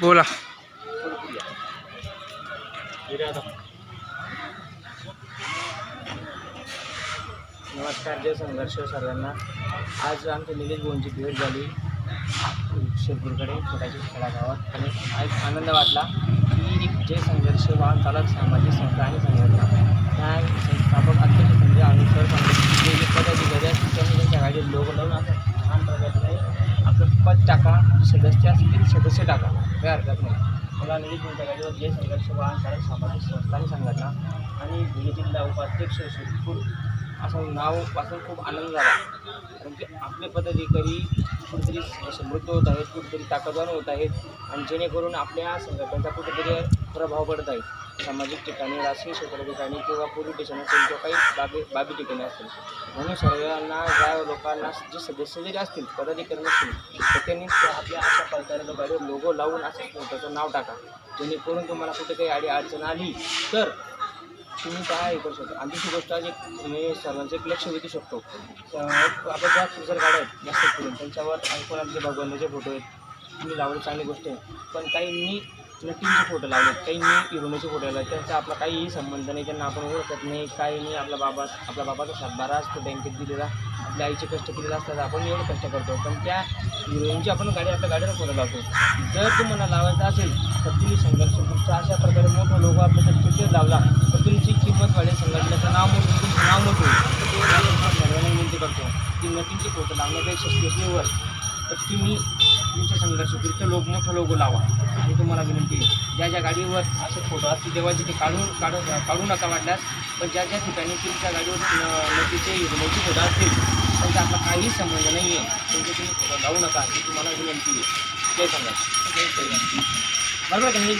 बोला. नमस्कार जय संघर्ष सर्वांना. आज आमच्या निलेश भाऊंची भेट झाली. शिरपूरकडे छोट्याच्या खेडा गावात आणि आज आनंद वाटला की जय संघर्ष वाहन चालक सामाजिक संस्था आणि संघटना. त्या संस्थापक अध्यक्ष संजय आम्ही सर सांगतो जे जे पदाधिकारी असतील त्यांनी त्यांच्या गाडीत लोक लावून असं छान प्रकारे आपलं पद टाका सदस्य असतील सदस्य टाका. काही हरकत नाही. मला निलेश भाऊंच्या गाडीवर जे संघर्ष वाहन चालक सामाजिक संस्था आणि संघटना आणि धुळे जिल्हा उपाध्यक्ष सुखपूर असं नाव वाचून खूप आनंद झाला. कारण की आपले पदाधिकारी कुठेतरी समृद्ध होत आहेत कुठेतरी ताकदवान होत आहेत आणि जेणेकरून आपल्या संघटनेचा कुठेतरी प्रभाव पडत आहे. सामाजिक ठिकाणी राजकीय क्षेत्र ठिकाणी किंवा पोलीस स्टेशन असेल किंवा काही बाबी बाबी ठिकाणी असतील म्हणून सर्वांना ज्या लोकांना जे सदस्य जरी असतील पदाधिकारी नसतील तर त्यांनी आपल्या अशा प्रकारे लोकांवर लोगो लावून असं त्याचं नाव टाका. जेणेकरून तुम्हाला कुठे काही अडी अडचण आली तर तुम्ही काय हे करू शकता? आणि दुसरी गोष्ट आहे मी सर्वांचं एक लक्ष वेधू शकतो. आपण ज्या क्रुझर गाड्या आहेत जास्त करून त्यांच्यावर कोणाचे भगवानाचे फोटो आहेत तुम्ही लावले चांगली गोष्ट आहे. पण काही मी नटींचे फोटो लावले काही मी हिरोईनचे फोटो लावले त्यांचा आपला काहीही संबंध नाही त्यांना आपण ओळखत नाही काही नाही आपला बाबा आपला बाबाचा सातबारा असतो बँकेत दिलेला आपल्या आईचे कष्ट केलेले असतात आपण एवढं कष्ट करतो. पण त्या हिरोईनची आपण गाडी आपल्या गाडीवर फोटो लावतो? जर तुम्हाला लावायचं असेल तर तुम्ही संघर्ष तुमचा अशा प्रकारे मोठा लोक आपल्यासाठी तिथे लावला. संघटनेचं नाव मोठं तुमचं नाव मोठं होईल. त्यामुळे विनंती करतो की नटींचे फोटो लावण्यापेक्षा स्टेशनीवर तर तुम्ही तुमच्या संघर्षपूर्वीचं लोक मोठं लोगो लावा. आणि तुम्हाला विनंती आहे ज्या ज्या गाडीवर असे फोटो असतील तेव्हा ते काढून काढू काढू नका वाटल्यास पण ज्या ज्या ठिकाणी तुमच्या गाडीवर न- नदीचे हिरण्याचे फोटो असतील त्यांचा आपला काही संबंध नाही आहे त्यांचे तुम्ही फोटो लावू नका ही तुम्हाला विनंती आहे. जय संघर्ष बरोबर का नाही?